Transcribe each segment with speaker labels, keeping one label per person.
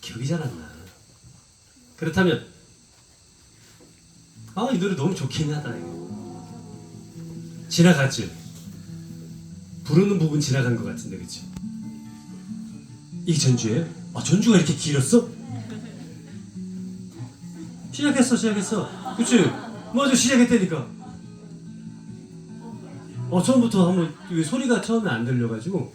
Speaker 1: 기억이 잘 안 나. 그렇다면 아 이 노래 너무 좋긴 하다 이거. 지나갔죠. 부르는 부분 지나간 것 같은데 그쵸? 이게 전주예요? 아 전주가 이렇게 길었어? 시작했어 시작했어 그치? 맞아 시작했다니까 어 처음부터 한번 왜 소리가 처음에 안 들려가지고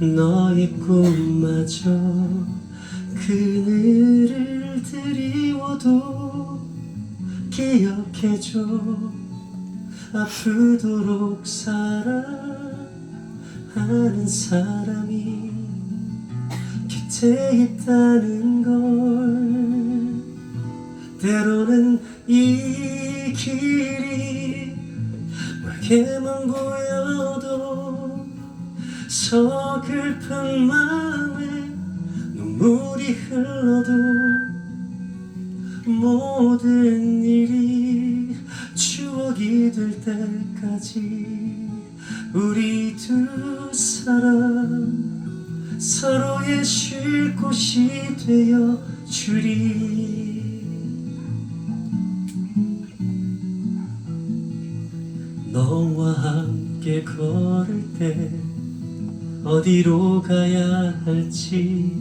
Speaker 1: 너의 꿈마저 그늘을 드리워도 기억해줘. 아프도록 사랑하는 사람이 곁에 있다는 걸. 때로는 이 길이 멀게만 보여도 서글픈 마음에 눈물이 흘러도 모든 일이 추억이 될 때까지 우리 두 사람 서로의 쉴 곳이 되어 주리. 너와 함께 걸을 때 어디로 가야 할지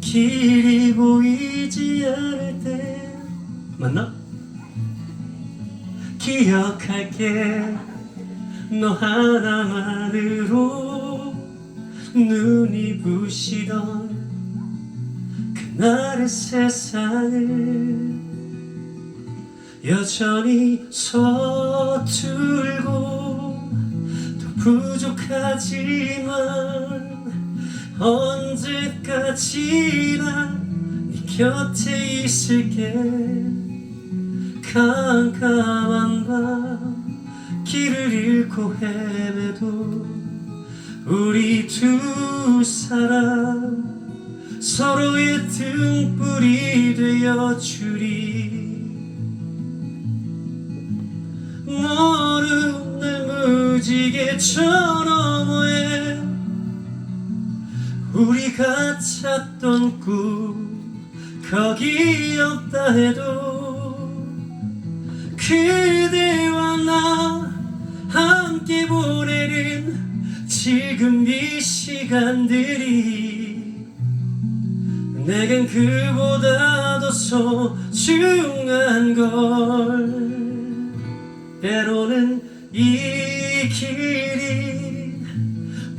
Speaker 1: 길이 보이지 않을 때 맞나? 기억할게 너 하나만으로 눈이 부시던 그날의 세상을 여전히 서툴고 또 부족하지만 언제까지나 네 곁에 있을게. 깜깜한 밤 길을 잃고 헤매도 우리 두 사람 서로의 등불이 되어 주리 무지개 저 너머에 우리가 찾던 꿈 거기 없다 해도 그대와 나 함께 보내는 지금 이 시간들이 내겐 그보다 더 소중한 걸. 때로는 이 길이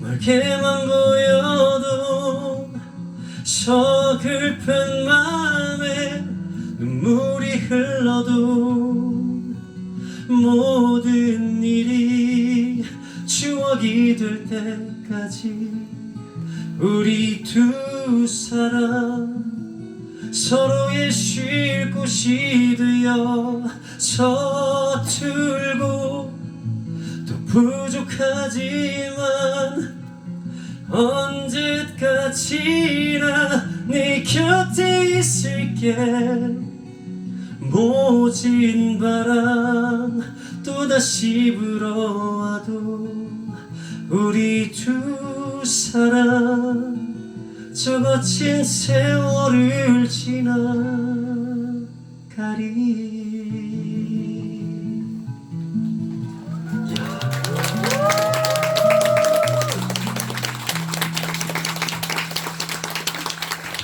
Speaker 1: 멀게만 보여도 서글픈 마음에 눈물이 흘러도 모든 일이 추억이 될 때까지 우리 두 사람 서로의 쉴 곳이 되어 서툴고 또 부족하지만 언제까지나 네 곁에 있을게. 모진 바람 또다시 불어와도 우리 두 사람 저 거친 세월을 지나가리